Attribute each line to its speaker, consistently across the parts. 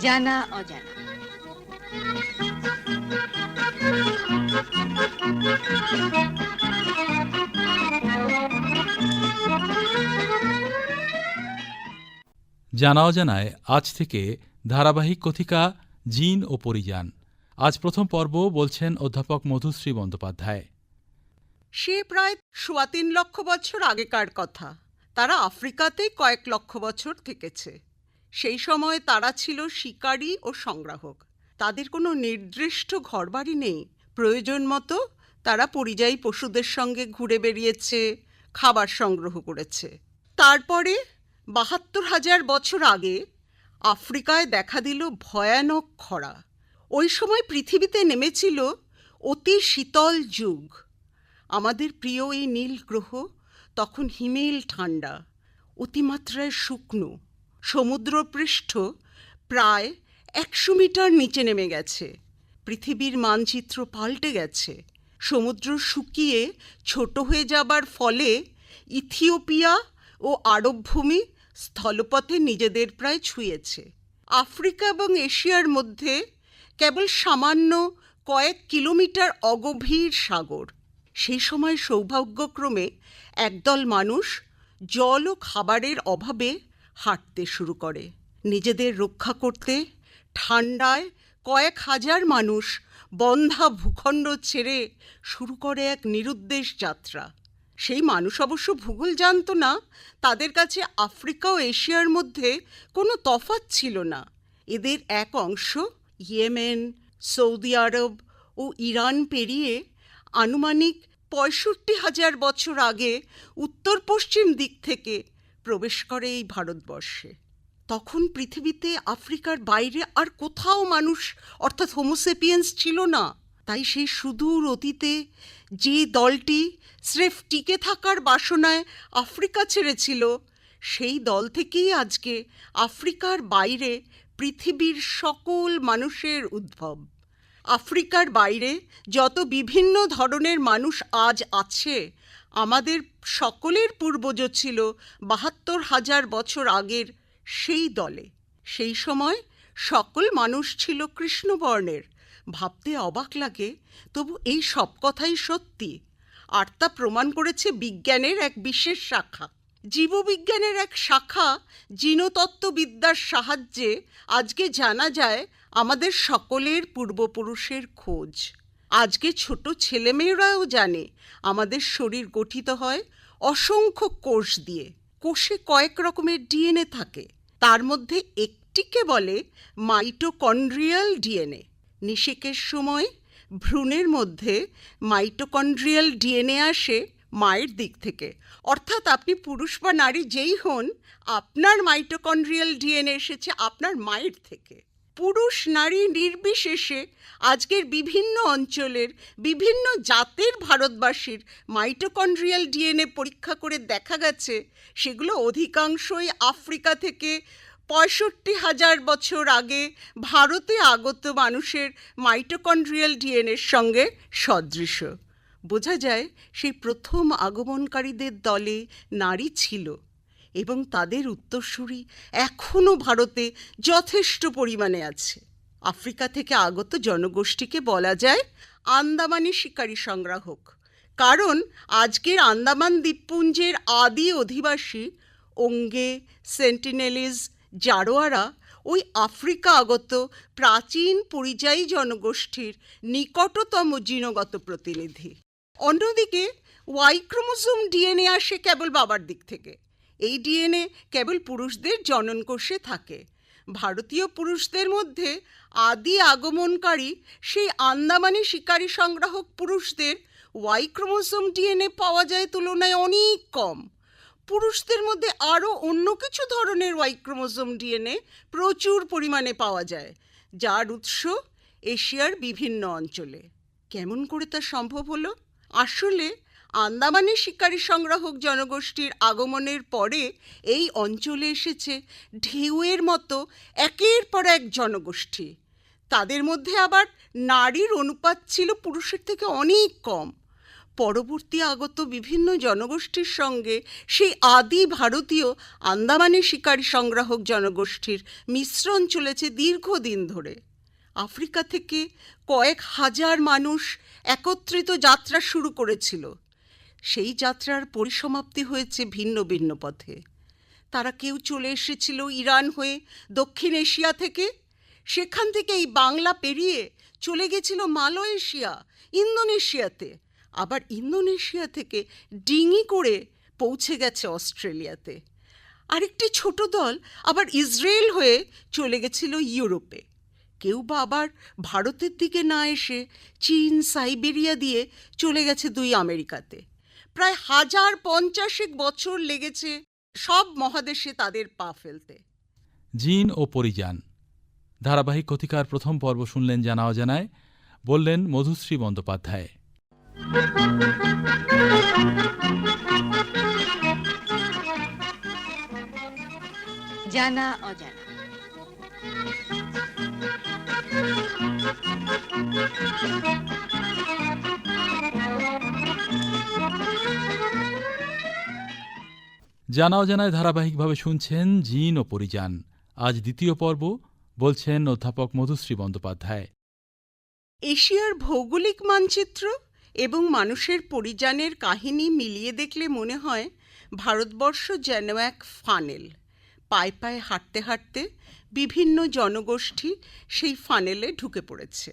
Speaker 1: জানা, অজানা।
Speaker 2: জানা, অজানায় আজ থেকে ধারাবাহিক কথিকা জিন ও পরিযান। আজ প্রথম পর্ব বলছেন অধ্যাপক মধুশ্রী বন্দ্যোপাধ্যায়।
Speaker 3: সে প্রায় সোয়া তিন লক্ষ বছর আগেকার কথা। তারা আফ্রিকাতেই কয়েক লক্ষ বছর থেকেছে। সেই সময় তারা ছিল শিকারী ও সংগ্রাহক। তাদের কোনো নির্দিষ্ট ঘরবাড়ি নেই। প্রয়োজন মতো তারা পরিযায়ী পশুদের সঙ্গে ঘুরে বেরিয়েছে খাবার সংগ্রহ করেছে। তারপরে বাহাত্তর হাজার বছর আগে আফ্রিকায় দেখা দিল ভয়ানক খরা। ওই সময় পৃথিবীতে নেমেছিল অতি শীতল যুগ। আমাদের প্রিয় এই নীল গ্রহ তখন হিমেল ঠান্ডা, অতিমাত্রায় শুকনো, সমুদ্রপৃষ্ঠ প্রায় একশো মিটার নিচে নেমে গেছে। পৃথিবীর মানচিত্র পাল্টে গেছে। সমুদ্র শুকিয়ে ছোট হয়ে যাবার ফলে ইথিওপিয়া ও আরব ভূমি স্থলপথে নিজেদের প্রায় ছুঁয়েছে। আফ্রিকা এবং এশিয়ার মধ্যে কেবল সামান্য কয়েক কিলোমিটার অগভীর সাগর। সেই সময় সৌভাগ্যক্রমে একদল মানুষ জল ও খাবারের অভাবে হাঁটতে শুরু করে। নিজেদের রক্ষা করতে ঠান্ডায় কয়েক হাজার মানুষ বন্ধা ভূখণ্ড ছেড়ে শুরু করে এক নিরুদ্দেশ যাত্রা। সেই মানুষ অবশ্য ভূগোল জানত না, তাদের কাছে আফ্রিকা ও এশিয়ার মধ্যে কোনো তফাৎ ছিল না। এদের এক অংশ ইয়েমেন, সৌদি আরব ও ইরান পেরিয়ে আনুমানিক পঁয়ষট্টি হাজার বছর আগে উত্তর পশ্চিম দিক থেকে প্রবেশ করে এই ভারতবর্ষে। তখন পৃথিবীতে আফ্রিকার বাইরে আর কোথাও মানুষ, অর্থাৎ হোমোসেপিয়েন্স ছিল না। তাই সেই সুদূর অতীতে যে দলটি স্রেফ টিকে থাকার বাসনায় আফ্রিকা ছেড়েছিল, সেই দল থেকেই আজকে আফ্রিকার বাইরে পৃথিবীর সকল মানুষের উদ্ভব। আফ্রিকার বাইরে যত বিভিন্ন ধরনের মানুষ আজ আছে, আমাদের সকলের পূর্বজ ছিল বাহাত্তর হাজার বছর আগের সেই দলে। সেই সময় সকল মানুষ ছিল কৃষ্ণবর্ণের। ভাবতে অবাক লাগে, তবু এই সব কথাই সত্যি। আর তা প্রমাণ করেছে বিজ্ঞানের এক বিশেষ শাখা। জীববিজ্ঞানের এক শাখা, জিনতত্ত্ববিদ্যার সাহায্যে আজকে জানা যায় আমাদের সকলের পূর্বপুরুষের খোঁজ। আজকে ছোট ছেলেমেয়েরাও জানে, আমাদের শরীর গঠিত হয় অসংখ্য কোষ দিয়ে। কোষে কয়েক রকমের ডিএনএ থাকে। তার মধ্যে একটিকে বলে মাইটোকন্ড্রিয়াল ডিএনএ। নিষেকের সময় ভ্রূণের মধ্যে মাইটোকন্ড্রিয়াল ডিএনএ আসে মায়ের দিক থেকে। অর্থাৎ আপনি পুরুষ বা নারী যেই হন, আপনার মাইটোকন্ড্রিয়াল ডিএনএ এসেছে আপনার মায়ের থেকে। পুরুষ নারী নির্বিশেষে আজকের বিভিন্ন অঞ্চলের, বিভিন্ন জাতের ভারতবাসীর মাইটোকন্ড্রিয়াল ডিএনএ পরীক্ষা করে দেখা গেছে, সেগুলো অধিকাংশই আফ্রিকা থেকে পঁয়ষট্টি হাজার বছর আগে ভারতে আগত মানুষের মাইটোকন্ড্রিয়াল ডিএনএর সঙ্গে সদৃশ। বোঝা যায় সেই প্রথম আগমনকারীদের দলে নারী ছিল। এবং তাদের উত্তরসূরি এখনও ভারতে যথেষ্ট পরিমাণে আছে। আফ্রিকা থেকে আগত জনগোষ্ঠীকে বলা যায় আন্দামানি শিকারী সংগ্রাহক। কারণ আজকের আন্দামান দ্বীপপুঞ্জের আদি অধিবাসী ওঙ্গে সেন্টিনেলিজ জারোয়ারা ওই আফ্রিকা আগত প্রাচীন পরিযায়ী জনগোষ্ঠীর নিকটতম জিনগত প্রতিনিধি। অন্যদিকে ওয়াই ক্রোমোজোম ডিএনএ আসে কেবল বাবার দিক থেকে। এই ডিএনএ কেবল পুরুষদের জননকোষে থাকে। ভারতীয় পুরুষদের মধ্যে আদি আগমনকারী সেই আন্দামানি শিকারী সংগ্রাহক পুরুষদের ওয়াই ক্রোমোজোম ডিএনএ পাওয়া যায় তুলনায় অনেক কম। পুরুষদের মধ্যে আরও অন্য কিছু ধরনের ওয়াই ক্রোমোজোম ডিএনএ প্রচুর পরিমাণে পাওয়া যায়, যার উৎস এশিয়ার বিভিন্ন অঞ্চলে। কেমন করে তা সম্ভব হলো? আসলে আন্দামানের শিকারী সংগ্রাহক জনগোষ্ঠীর আগমনের পরে এই অঞ্চলে এসেছে ঢেউয়ের মতো একের পর এক জনগোষ্ঠী। তাদের মধ্যে আবার নারীর অনুপাত ছিল পুরুষের থেকে অনেক কম। পরবর্তী আগত বিভিন্ন জনগোষ্ঠীর সঙ্গে সেই আদি ভারতীয় আন্দামানি শিকারী সংগ্রাহক জনগোষ্ঠীর মিশ্রণ চলেছে দীর্ঘদিন ধরে। আফ্রিকা থেকে কয়েক হাজার মানুষ একত্রিত যাত্রা শুরু করেছিল। সেই যাত্রার পরিসমাপ্তি হয়েছে ভিন্ন ভিন্ন পথে। তারা কেউ চলে এসেছিল ইরান হয়ে দক্ষিণ এশিয়া থেকে। সেখান থেকে এই বাংলা পেরিয়ে চলে গেছিল মালয়েশিয়া, ইন্দোনেশিয়াতে। আবার ইন্দোনেশিয়া থেকে ডিঙি করে পৌঁছে গেছে অস্ট্রেলিয়াতে। আরেকটি ছোট দল আবার ইসরায়েল হয়ে চলে গেছিল ইউরোপে। কেউ বা আবার ভারতের দিকে না এসে চীন, সাইবেরিয়া দিয়ে চলে গেছে দুই আমেরিকাতে। প্রায় হাজার পঞ্চাশেক বছর লেগেছে সব মহাদেশে তাদের পা ফেলতে।
Speaker 2: জিন ও পরিযান ধারাবাহিক কথিকার প্রথম পর্ব শুনলেন জানা অজানায় বললেন মধুশ্রী বন্দ্যোপাধ্যায়।
Speaker 1: জানা অজানা।
Speaker 2: জানা জানায় ধারাবাহিকভাবে শুনছেন জিন ও পরিযান। আজ দ্বিতীয় পর্ব, বলছেন অধ্যাপক মধুশ্রী বন্দ্যোপাধ্যায়।
Speaker 3: এশিয়ার ভৌগোলিক মানচিত্র এবং মানুষের পরিযানের কাহিনী মিলিয়ে দেখলে মনে হয় ভারতবর্ষ যেন এক ফানেল। পায়ে পায়ে হাঁটতে হাঁটতে বিভিন্ন জনগোষ্ঠী সেই ফানেলে ঢুকে পড়েছে।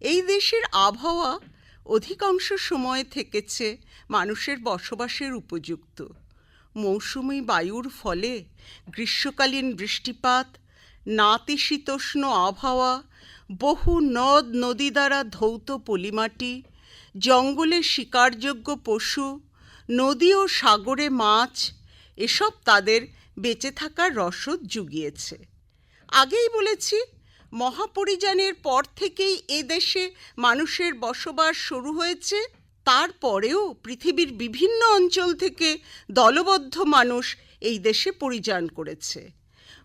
Speaker 3: এই দেশের আবহাওয়া অধিকাংশ সময় থেকেছে মানুষের বসবাসের উপযুক্ত। মৌসুমি বায়ুর ফলে গ্রীষ্মকালীন বৃষ্টিপাত, নাতিশীতোষ্ণ আবহাওয়া, বহু নদ নদী দ্বারা ধৌত পলিমাটি জঙ্গলে শিকারযোগ্য পশু, নদী ও সাগরে মাছ, এসব তাদের বেঁচে থাকার রসদ জুগিয়েছে। আগেই বলেছি, মহাপরিযানের পর থেকেই এদেশে মানুষের বসবাস শুরু হয়েছে তারপরেও পৃথিবীর বিভিন্ন অঞ্চল থেকে দলবদ্ধ মানুষ এই দেশে পরিযান করেছে।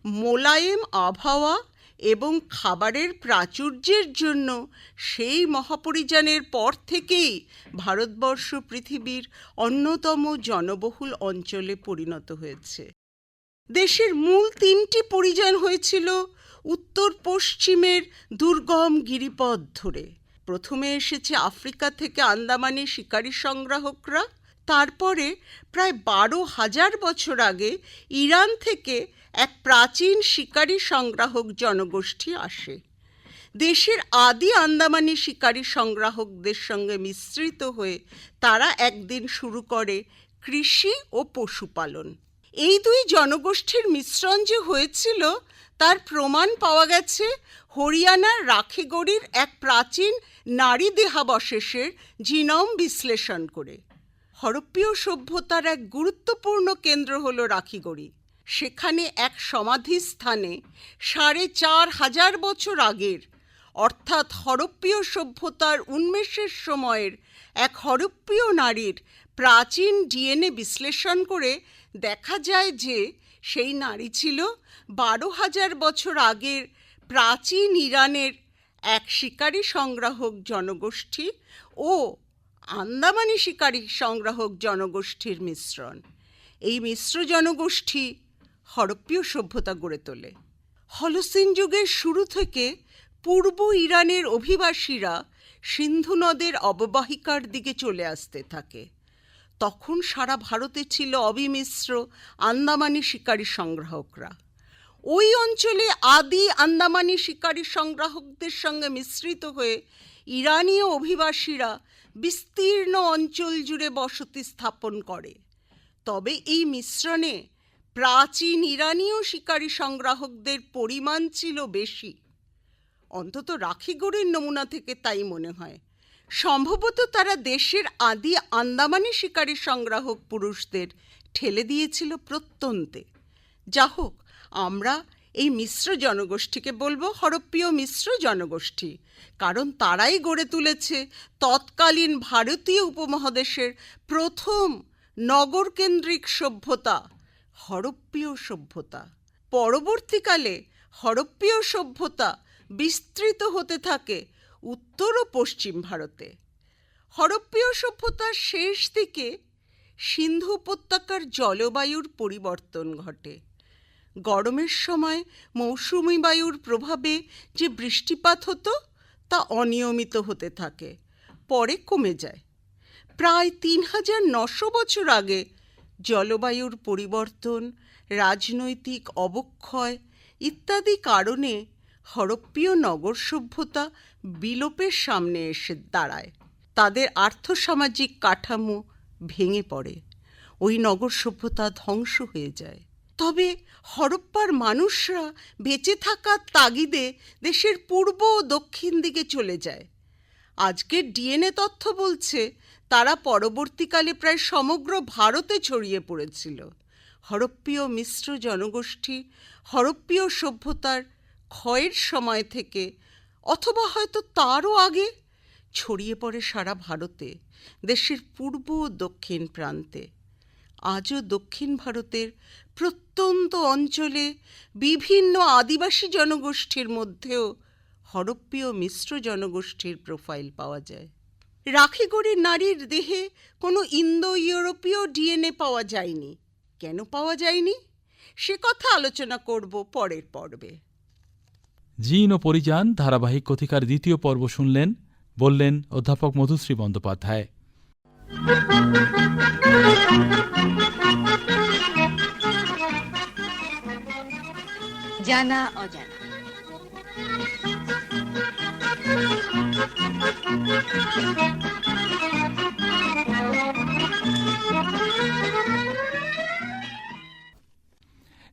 Speaker 3: মোলায়েম আবহাওয়া এবং খাবারের প্রাচুর্যের জন্য সেই মহাপরিযানের পর থেকেই ভারতবর্ষ পৃথিবীর অন্যতম জনবহুল অঞ্চলে পরিণত হয়েছে। দেশের মূল তিনটি পরিযান হয়েছিল উত্তর পশ্চিমের দুর্গম গিরিপথ ধরে। প্রথমে এসেছে আফ্রিকা থেকে আন্দামানে শিকারী সংগ্রাহকরা। তারপরে প্রায় বারো হাজার বছর আগে ইরান থেকে এক প্রাচীন শিকারী সংগ্রাহক জনগোষ্ঠী আসে। দেশের আদি আন্দামানি শিকারী সংগ্রাহকদের সঙ্গে মিশ্রিত হয়ে তারা একদিন শুরু করে কৃষি ও পশুপালন। এই দুই জনগোষ্ঠীর মিশ্রণ যে হয়েছিল, তার প্রমাণ পাওয়া গেছে। হরিয়ানার রাখিগড়ির এক প্রাচীন নারী দেহাবশেষের জিনম বিশ্লেষণ করে। হরপ্পীয় সভ্যতার এক গুরুত্বপূর্ণ কেন্দ্র হল রাখিগড়ি। সেখানে এক সমাধিস্থানে সাড়ে চার হাজার বছর আগের, অর্থাৎ হরপ্পীয় সভ্যতার উন্মেষের সময়ের এক হরপ্পীয় নারীর প্রাচীন ডিএনএ বিশ্লেষণ করে দেখা যায় যে সেই নারী ছিল বারো হাজার বছর আগের প্রাচীন ইরানের এক শিকারী সংগ্রাহক জনগোষ্ঠী ও আন্দামানি শিকারী সংগ্রাহক জনগোষ্ঠীর মিশ্রণ। এই মিশ্র জনগোষ্ঠী হরপ্পীয় সভ্যতা গড়ে তোলে। হলসিন যুগের শুরু থেকে পূর্ব ইরানের অভিবাসীরা সিন্ধু নদের অববাহিকার দিকে চলে আসতে থাকে। তখন সারা ভারতে ছিল অবিমিশ্র আন্দামানি শিকারী সংগ্রাহকরা। ওই অঞ্চলে আদি আন্দামানি শিকারী সংগ্রাহকদের সঙ্গে মিশ্রিত হয়ে ইরানীয় অভিবাসীরা বিস্তীর্ণ অঞ্চল জুড়ে বসতি স্থাপন করে। তবে এই মিশ্রণে প্রাচীন ইরানীয় শিকারী সংগ্রাহকদের পরিমাণ ছিল বেশি। অন্তত রাখিগড়ের নমুনা থেকে তাই মনে হয়। সম্ভবত তারা দেশের আদি আন্দামানি শিকারী সংগ্রাহক পুরুষদের ঠেলে দিয়েছিল প্রত্যন্তে। যা হোক আমরা এই মিশ্র জনগোষ্ঠীকে বলব হরপ্পীয় মিশ্র জনগোষ্ঠী। কারণ তারাই গড়ে তুলেছে তৎকালীন ভারতীয় উপমহাদেশের প্রথম নগরকেন্দ্রিক সভ্যতা হরপ্পীয় সভ্যতা। পরবর্তীকালে হরপ্পীয় সভ্যতা বিস্তৃত হতে থাকে উত্তর ও পশ্চিম ভারতে। হরপ্পীয় সভ্যতার শেষ দিকে সিন্ধু উপত্যকার জলবায়ুর পরিবর্তন ঘটে। গরমের সময় মৌসুমি বায়ুর প্রভাবে যে বৃষ্টিপাত হতো, তা অনিয়মিত হতে থাকে, পরে কমে যায়। প্রায় তিন হাজার নশো বছর আগে জলবায়ুর পরিবর্তন, রাজনৈতিক অবক্ষয় ইত্যাদি কারণে হরপ্পীয় নগর সভ্যতা বিলোপের সামনে এসে দাঁড়ায়। তাদের আর্থসামাজিক কাঠামো ভেঙে পড়ে। ওই নগর সভ্যতা ধ্বংস হয়ে যায়। তবে হরপ্পার মানুষরা বেঁচে থাকার তাগিদে দেশের পূর্ব ও দক্ষিণ দিকে চলে যায়। আজকের ডিএনএ তথ্য বলছে, তারা পরবর্তীকালে প্রায় সমগ্র ভারতে ছড়িয়ে পড়েছিল। হরপ্পীয় মিশ্র জনগোষ্ঠী, হরপ্পীয় সভ্যতার ক্ষয়ের সময় থেকে, অথবা হয়তো তারও আগে, ছড়িয়ে পড়ে সারা ভারতে, দেশের পূর্ব ও দক্ষিণ প্রান্তে। আজও দক্ষিণ ভারতের প্রত্যন্ত অঞ্চলে বিভিন্ন আদিবাসী জনগোষ্ঠীর মধ্যেও হরপ্পীয় মিশ্র জনগোষ্ঠীর প্রোফাইল পাওয়া যায়। রাখিগড়ির নারীর দেহে কোনো ইন্দো ইউরোপীয় ডিএনএ পাওয়া যায়নি। কেন পাওয়া যায়নি? সে কথা আলোচনা করব পরের পর্বে।
Speaker 2: জিন ও পরিযান ধারাবাহিক কথিকার দ্বিতীয় পর্ব শুনলেন, বললেন অধ্যাপক মধুশ্রী বন্দ্যোপাধ্যায়।
Speaker 1: জানা অজানা।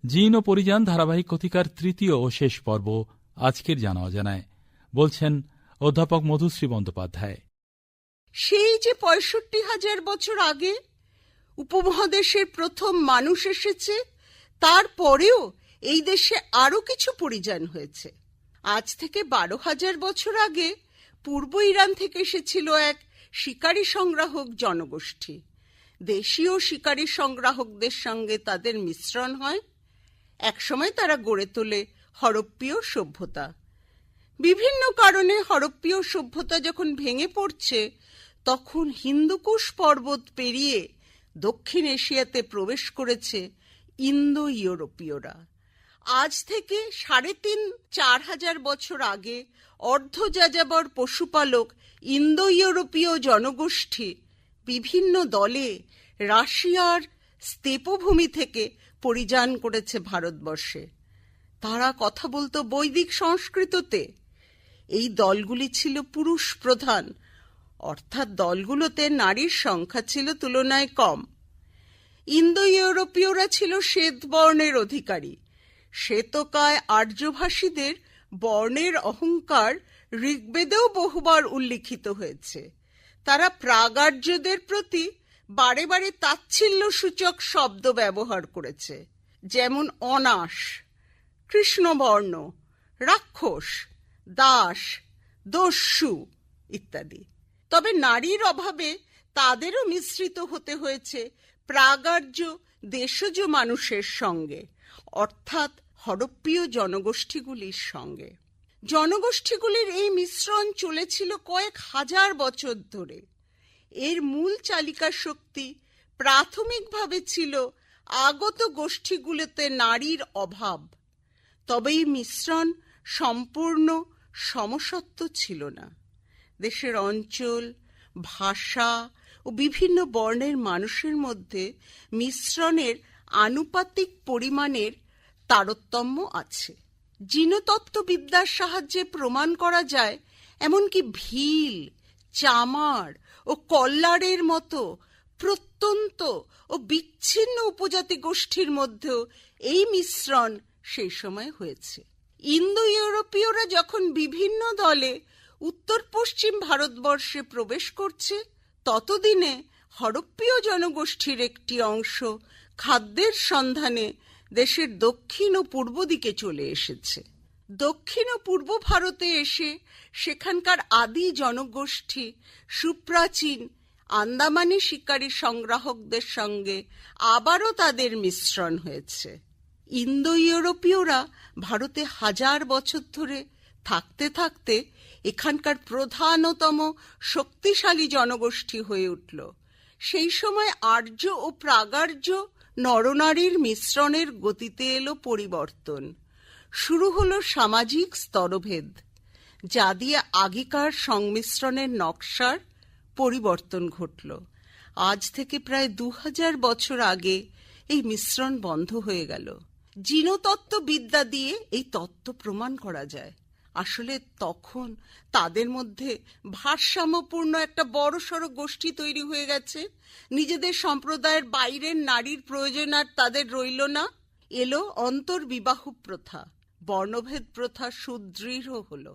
Speaker 2: জিন ও পরিযান ধারাবাহিক কথিকার তৃতীয় ও শেষ পর্ব আজকের জানা অজানায়। বলছেন অধ্যাপক মধুশ্রী বন্দ্যোপাধ্যায়।
Speaker 3: সেই যে পঁয়ষট্টি হাজার বছর আগে উপমহাদেশের প্রথম মানুষ এসেছে তারপরেও এই দেশে আরও কিছু পরিযান হয়েছে। আজ থেকে বারো হাজার বছর আগে পূর্ব ইরান থেকে এসেছিল এক শিকারী সংগ্রাহক জনগোষ্ঠী। দেশীয় শিকারী সংগ্রাহকদের সঙ্গে তাদের মিশ্রণ হয়। একসময় তারা গড়ে তোলে হরপ্পীয় সভ্যতা। বিভিন্ন কারণে হরপ্পীয় সভ্যতা যখন ভেঙে পড়ছে তখন হিন্দুকুশ পর্বত পেরিয়ে দক্ষিণ এশিয়াতে প্রবেশ করেছে ইন্দো ইউরোপীয়রা আজ থেকে সাড়ে তিন, চার হাজার বছর আগে অর্ধ যাযাবর পশুপালক ইন্দো ইউরোপীয় জনগোষ্ঠী বিভিন্ন দলে রাশিয়ার স্তেপভূমি থেকে পরিযান করেছে ভারতবর্ষে। তারা কথা বলতো বৈদিক সংস্কৃততে। এই দলগুলি ছিল পুরুষ প্রধান অর্থাৎ দলগুলোতে নারীর সংখ্যা ছিল তুলনায় কম। ইন্দো ইউরোপীয়রা ছিল শ্বেত বর্ণের অধিকারী। শ্বেতকায় আর্যভাষীদের বর্ণের অহংকার ঋগ্বেদেও বহুবার উল্লিখিত হয়েছে। তারা প্রাগার্যদের প্রতি বারে বারে তাচ্ছিল্য সূচক শব্দ ব্যবহার করেছে, যেমন অনাশ, কৃষ্ণবর্ণ, রাক্ষস, দাস, দস্যু ইত্যাদি। তবে নারীর অভাবে তাদেরও মিশ্রিত হতে হয়েছে প্রাগার্য দেশজ মানুষের সঙ্গে, অর্থাৎ হরপ্পীয় জনগোষ্ঠীগুলির সঙ্গে। জনগোষ্ঠীগুলির এই মিশ্রণ চলেছিল কয়েক হাজার বছর ধরে। এর মূল চালিকা শক্তি প্রাথমিকভাবে ছিল আগত গোষ্ঠীগুলোতে নারীর অভাব। তবে এই মিশ্রণ সম্পূর্ণ সমসত্ব ছিল না। দেশের অঞ্চল, ভাষা ও বিভিন্ন বর্ণের মানুষের মধ্যে মিশ্রণের আনুপাতিক পরিমাণের তারতম্য আছে। জিনতত্ত্ববিদ্যার সাহায্যে প্রমাণ করা যায়, এমনকি ভিল, চামার ও কল্লারের মতো প্রত্যন্ত ও বিচ্ছিন্ন উপজাতি গোষ্ঠীর মধ্যেও এই মিশ্রণ সেই সময় হয়েছে। ইন্দো ইউরোপীয়রা যখন বিভিন্ন দলে উত্তর পশ্চিম ভারতবর্ষে প্রবেশ করছে, ততদিনে হরপ্পীয় জনগোষ্ঠীর একটি অংশ খাদ্যের সন্ধানে দেশের দক্ষিণ ও পূর্ব দিকে চলে এসেছে। দক্ষিণ ও পূর্ব ভারতে এসে সেখানকার আদি জনগোষ্ঠী সুপ্রাচীন আন্দামানি শিকারী সংগ্রাহকদের সঙ্গে আবারও তাদের মিশ্রণ হয়েছে। ইন্দো ইউরোপীয়রা ভারতে হাজার বছর ধরে থাকতে থাকতে এখানকার প্রধানতম শক্তিশালী জনগোষ্ঠী হয়ে উঠল। সেই সময় আর্য ও প্রাগার্য নরনারীর মিশ্রণের গতিতে এলো পরিবর্তন। শুরু হলো সামাজিক স্তরভেদ, যা দিয়ে আগেকার সংমিশ্রণের নকশার পরিবর্তন ঘটল। আজ থেকে প্রায় দু হাজার বছর আগে এই মিশ্রণ বন্ধ হয়ে গেল। জিনতত্ত্ববিদ্যা দিয়ে এই তত্ত্ব প্রমাণ করা যায়। আসলে তখন তাদের মধ্যে ভারসাম্যপূর্ণ একটা বড়সড় গোষ্ঠী তৈরি হয়ে গেছে। নিজেদের সম্প্রদায়ের বাইরের নারীর প্রয়োজন আর তাদের রইল না। এলো অন্তর্বিবাহ প্রথা, বর্ণভেদ প্রথা সুদৃঢ় হলো।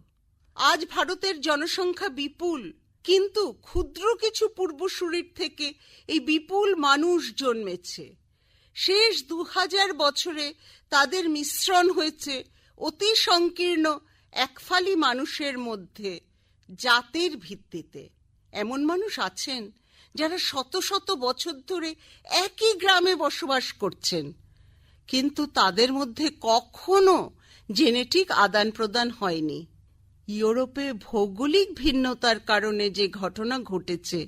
Speaker 3: আজ ভারতের জনসংখ্যা বিপুল, কিন্তু ক্ষুদ্র কিছু পূর্বসূরির থেকে এই বিপুল মানুষ জন্মেছে। শেষ দু হাজার বছরে তাদের মিশ্রণ হয়েছে অতি সংকীর্ণ একফালি মানুষের মধ্যে জাতের ভিত্তিতে। এমন মানুষ আছেন যারা শত শত বছর ধরে একই গ্রামে বসবাস করছেন। কিন্তু তাদের মধ্যে কখনো জেনেটিক আদান প্রদান হয়নি। ইউরোপে ভৌগোলিক ভিন্নতার কারণে যে ঘটনা ঘটেছে,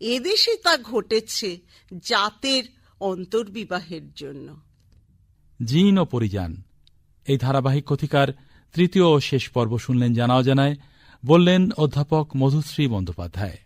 Speaker 3: এদেশে তা ঘটেছে জাতের অন্তর্বিবাহের জন্য।
Speaker 2: জিন ও পরিযান, এই ধারাবাহিক কথিকার তৃতীয় ও শেষ পর্ব শুনলেন জানাও জানায় বললেন অধ্যাপক মধুশ্রী বন্দ্যোপাধ্যায়।